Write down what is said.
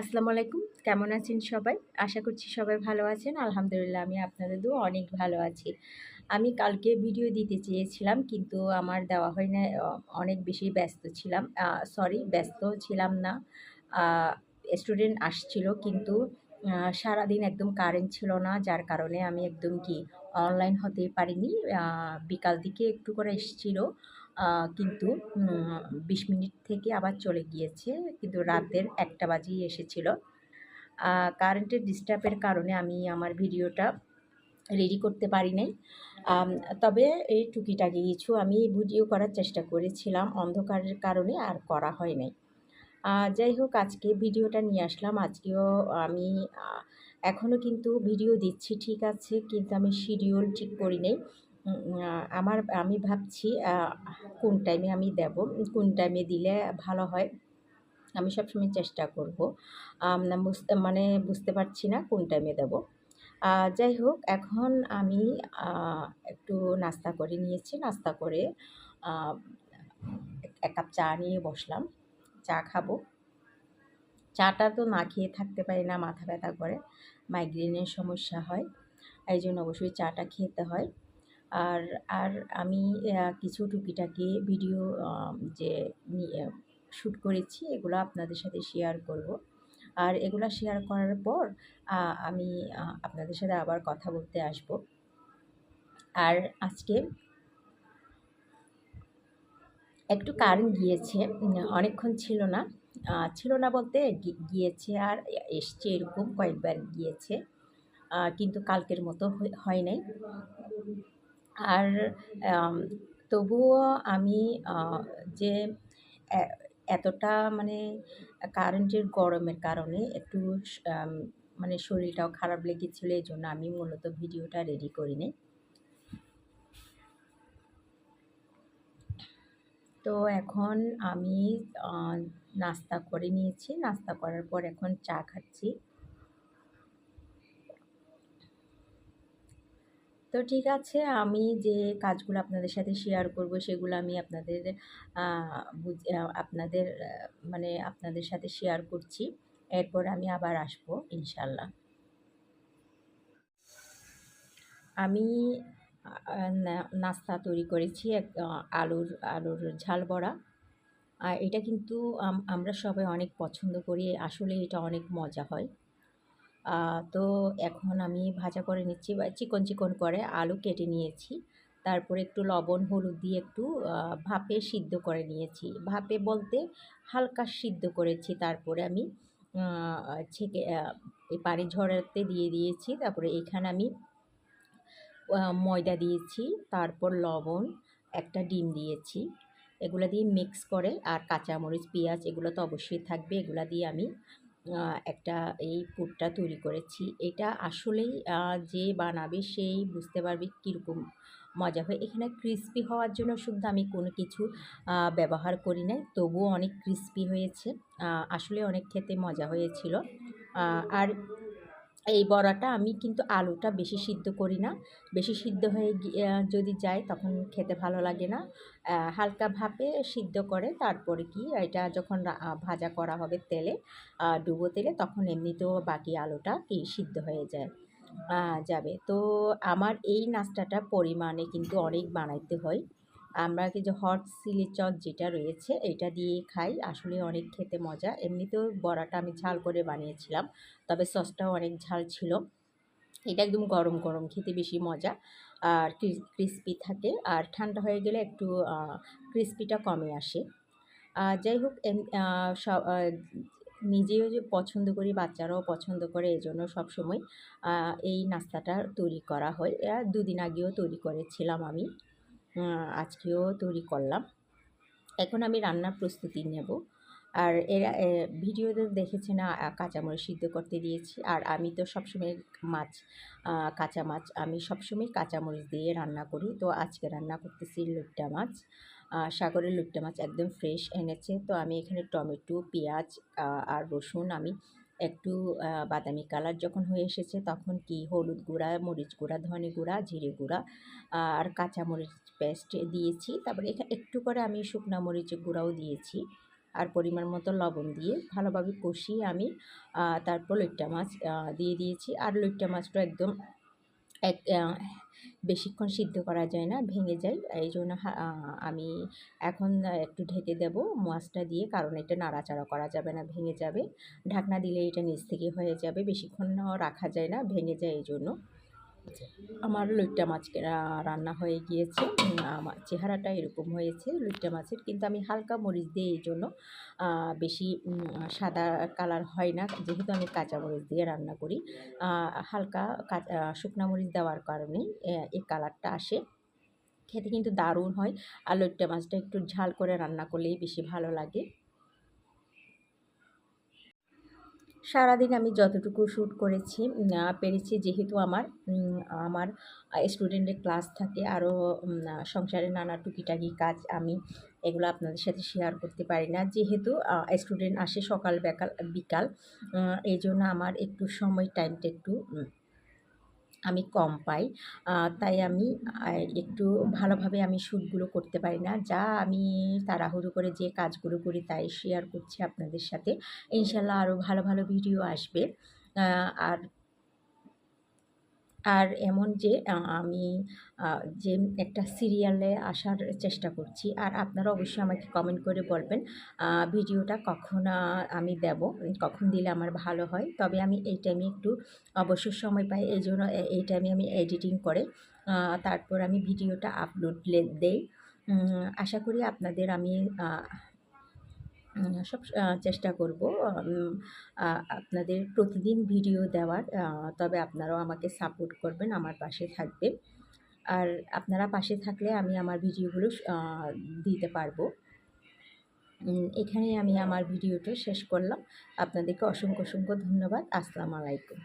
আসসালামু আলাইকুম। কেমন আছেন সবাই? আশা করছি সবাই ভালো আছেন। আলহামদুলিল্লাহ, আমি আপনাদের দু অনেক ভালো আছি। আমি কালকে ভিডিও দিতে চেয়েছিলাম, কিন্তু আমার দেওয়া হয় না অনেক বেশি ব্যস্ত ছিলাম। সরি, ব্যস্ত ছিলাম না। স্টুডেন্ট আসছিল, কিন্তু সারাদিন একদম কারেন্ট ছিল না, যার কারণে আমি একদম কি, অনলাইন হতে পারিনি। বিকাল দিকে একটু করে এসেছিল। কিন্তু বিশ মিনিট থেকে আবার চলে গিয়েছে। কিন্তু রাতের একটা বাজেই এসেছিল। কারেন্টের ডিস্টার্বের কারণে আমি আমার ভিডিওটা রেডি করতে পারি নাই। তবে এই টুকিটাকি কিছু আমি ভিডিও করার চেষ্টা করেছিলাম। অন্ধকারের কারণে আর করা হয় নাই। যাই হোক, আজকে ভিডিওটা নিয়ে আসলাম। আজকেও আমি এখনও কিন্তু ভিডিও দিচ্ছি, ঠিক আছে? কিন্তু আমি শিডিউল ঠিক করি নেই। আমার, আমি ভাবছি কোন টাইমে আমি দেব, কোন টাইমে দিলে ভালো হয়, আমি সবসময় চেষ্টা করব। বুঝতে মানে বুঝতে পারছি না কোন টাইমে দেব। যাই হোক, এখন আমি একটু নাস্তা করে নিয়েছি, নাস্তা করে এক কাপ চা নিয়ে বসলাম, চা খাব। চাটা তো না খেয়ে থাকতে পারি না, মাথা ব্যথা করে মাইগ্রেনের সমস্যা হয়, এই জন্য অবশ্যই চাটা খেতে হয়। আর আর আমি কিছু টুকিটাকি ভিডিও যে শ্যুট করেছি, এগুলো আপনাদের সাথে শেয়ার করব। আর এগুলো শেয়ার করার পর আমি আপনাদের সাথে আবার কথা বলতে আসব। আর আজকে একটু কারেন্ট গিয়েছে, অনেকক্ষণ ছিল না ছিল না বলতে গিয়েছে আর এসছে এরকম কয়েকবার গিয়েছে কিন্তু কালকের মতো হয় নাই। আর তবুও আমি যে এতটা মানে কারেন্টের গরমের কারণে একটু মানে শরীরটাও খারাপ লেগেছিলো, এই জন্য আমি মূলত ভিডিওটা রেডি করিনি। তো এখন আমি নাস্তা করে নিয়েছি। নাস্তা করার পর এখন চা খাচ্ছি। তো ঠিক আছে, আমি যে কাজগুলো আপনাদের সাথে শেয়ার করব সেগুলো আমি আপনাদের আপনাদের মানে আপনাদের সাথে শেয়ার করছি। এরপর আমি আবার আসব ইনশাল্লাহ আমি নাস্তা তৈরি করেছি, এক আলুর আলুর ঝাল বড়া। এটা কিন্তু আমরা সবাই অনেক পছন্দ করি, আসলে এটা অনেক মজা হয়। তো এখন আমি ভাজা করে নিচ্ছি বা চিকন চিকন করে আলু কেটে নিয়েছি। তারপরে একটু লবণ, হলুদ দিয়ে একটু ভাপে সিদ্ধ করে নিয়েছি। ভাপে বলতে হালকা সিদ্ধ করেছি। তারপরে আমি ছেঁকে পানি ঝরাতে দিয়ে দিয়েছি। তারপরে এখানে আমি ময়দা দিয়েছি। তারপর লবণ, একটা ডিম দিয়েছি। এগুলো দিয়ে মিক্স করে আর কাঁচামরিচ, পেঁয়াজ এগুলো তো অবশ্যই থাকবে। এগুলো দিয়ে আমি একটা এই পুরটা তৈরি করেছি। এটা আসলেই যে বানাবে সেই বুঝতে পারবে কীরকম মজা হয়। এখানে ক্রিস্পি হওয়ার জন্য শুদ্ধ আমি কোনো কিছু ব্যবহার করি নাই। তবুও অনেক ক্রিস্পি হয়েছে। আসলে অনেক খেতে মজা হয়েছিল। আর এই বড়াটা আমি কিন্তু আলুটা বেশি সিদ্ধ করি না। বেশি সিদ্ধ হয়ে যদি যায় তখন খেতে ভালো লাগে না। হালকা ভাপে সিদ্ধ করে তারপরে কি, এটা যখন ভাজা করা হবে তেলে ডুবো তেলে তখন এমনিতেও বাকি আলুটা কি সিদ্ধ হয়ে যায় যাবে। তো আমার এই নাস্তাটা পরিমাণে কিন্তু অনেক বানাইতে হয়। আমরা যে হট চিলি চক যেটা রয়েছে, এটা দিয়ে খাই। আসলে অনেক খেতে মজা। এমনিতেও বড়াটা আমি ঝাল করে বানিয়েছিলাম, তবে সসটাও অনেক ঝাল ছিল। এটা একদম গরম গরম খেতে বেশি মজা। আর ক্রিস্পি থাকে। আর ঠান্ডা হয়ে গেলে একটু ক্রিস্পিটা কমে আসে। যাই হোক সব নিজেও যে পছন্দ করি, বাচ্চারাও পছন্দ করে, এজন্য সবসময় এই নাস্তাটা তৈরি করা হয়। দুদিন আগেও তৈরি করেছিলাম আমি। আজকেও তৈরি করলাম। এখন আমি রান্নার প্রস্তুতি নেব। আর এরা ভিডিওতে দেখেছে না কাঁচামরিচ সিদ্ধ করতে দিয়েছি। আর আমি তো সবসময় মাছ কাঁচা মাছ, আমি সবসময় কাঁচামরিচ দিয়ে রান্না করি। তো আজকে রান্না করতেছি লুট্টা মাছ। সাগরের লুট্টা মাছ একদম ফ্রেশ এনেছে। তো আমি এখানে টমেটো, পেঁয়াজ আর রসুন আমি একটু বাদামি কালার যখন হয়ে এসেছে তখন কি হলুদ গুঁড়া, মরিচ গুঁড়া, ধনে গুঁড়া, জিরে গুঁড়া আর কাঁচা মরিচ পেস্ট দিয়েছি। তারপরে এখানে একটু করে আমি শুকনা মরিচ গুঁড়াও দিয়েছি আর পরিমাণ মতো লবণ দিয়ে ভালোভাবে কষিয়ে আমি তারপর লইট্টা মাছ দিয়ে দিয়েছি। আর লইট্টা মাছটা একদম এক বেশিক্ষণ সিদ্ধ করা যায় না, ভেঙে যায়। এই জন্য আমি এখন একটু ঢেকে দেব মাছটা দিয়ে, কারণ এটা নাড়াচাড়া করা যাবে না, ভেঙে যাবে। ঢাকনা দিলে এটা নিচ থেকে হয়ে যাবে, বেশিক্ষণ রাখা যায় না, ভেঙে যায় এই জন্য আমার লইট্টা মাছ রান্না হয়ে গিয়েছে। আমার চেহারাটা এরকম হয়েছে লইট্টা মাছের, কিন্তু আমি হালকা মরিচ দিয়ে এই জন্য বেশি সাদা কালার হয় না। যেহেতু আমি কাঁচা মরিচ দিয়ে রান্না করি হালকা শুকনা মরিচ দেওয়ার কারণে এই কালারটা আসে। খেতে কিন্তু দারুণ হয়। আর লইট্টা মাছটা একটু ঝাল করে রান্না করলেই বেশি ভালো লাগে। সারাদিন আমি যতটুকু শ্যুট করেছি পেরেছি যেহেতু আমার আমার স্টুডেন্টের ক্লাস থাকে আরও সংসারের নানা টুকিটাকি কাজ আমি এগুলো আপনাদের সাথে শেয়ার করতে পারি না। যেহেতু স্টুডেন্ট আসে সকাল বেকাল, বিকাল এই জন্য আমার একটু সময় টাইমটা একটু আমি কম পাই। তাই আমি একটু ভালোভাবে আমি শ্যুটগুলো করতে পারি না। যা আমি তাড়াহুড়ো করে যে কাজগুলো করি তাই শেয়ার করছি আপনাদের সাথে। ইনশাল্লাহ আরও ভালো ভালো ভিডিও আসবে। আর আর এমন যে আমি যে একটা সিরিয়ালে আসার চেষ্টা করছি। আর আপনারা অবশ্যই আমাকে কমেন্ট করে বলবেন ভিডিওটা কখন আমি দেব, কখন দিলে আমার ভালো হয়। তবে আমি এই টাইমে একটু অবসর সময় পাই, এই জন্য এই টাইমে আমি এডিটিং করে তারপর আমি ভিডিওটা আপলোড দেই। আশা করি আপনাদের আমি সব চেষ্টা করব আপনাদের প্রতিদিন ভিডিও দেওয়ার তবে আপনারাও আমাকে সাপোর্ট করবেন, আমার পাশে থাকবেন। আর আপনারা পাশে থাকলে আমি আমার ভিডিওগুলো দিতে পারব। এখানে এখানেই আমি আমার ভিডিওটা শেষ করলাম। আপনাদেরকে অসংখ্য অসংখ্য ধন্যবাদ। আসসালামু আলাইকুম।